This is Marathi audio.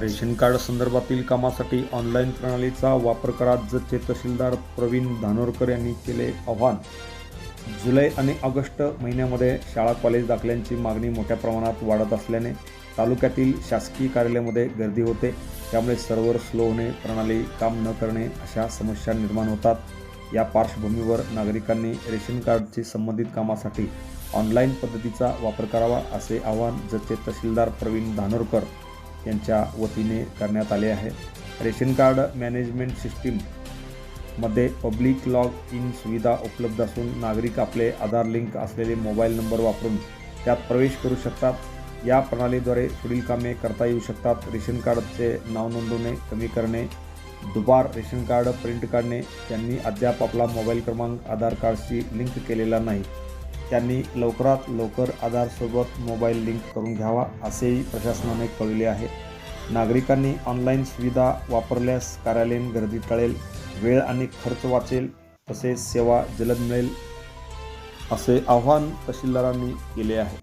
रेशन कार्ड संदर्भातील कामासाठी ऑनलाईन प्रणालीचा वापर करा जतचे तहसीलदार प्रवीण धानोरकर यांनी केले आव्हान. जुलै आणि ऑगस्ट महिन्यामध्ये शाळा कॉलेज दाखल्यांची मागणी मोठ्या प्रमाणात वाढत असल्याने तालुक्यातील शासकीय कार्यालयामध्ये गर्दी होते. त्यामुळे सर्व्हर स्लो होणे प्रणाली काम न करणे अशा समस्या निर्माण होतात. या पार्श्वभूमीवर नागरिकांनी रेशन कार्डशी संबंधित कामासाठी ऑनलाईन पद्धतीचा वापर करावा असे आवाहन जतचे तहसीलदार प्रवीण धानोरकर यांच्या वतीने करण्यात आले आहे. रेशन कार्ड मॅनेजमेंट सिस्टीममध्ये पब्लिक लॉग इन सुविधा उपलब्ध असून नागरिक आपले आधार लिंक असलेले मोबाईल नंबर वापरून त्यात प्रवेश करू शकतात. या प्रणालीद्वारे पुढील कामे करता येऊ शकतात. रेशन कार्डचे नाव नोंदवणे कमी करणे दुबार रेशन कार्ड प्रिंट काढणे त्यांनी अद्याप आपला मोबाईल क्रमांक आधार कार्डशी लिंक केलेला नाही. त्यांनी लवकरात लवकर आधारसोबत मोबाईल लिंक करून घ्यावा असेही प्रशासनाने कळविले आहे. नागरिकांनी ऑनलाईन सुविधा वापरल्यास कार्यालयीन गर्दी टळेल वेळ आणि खर्च वाचेल तसेच सेवा जलद मिळेल असे आवाहन तहसीलदारांनी केले आहे.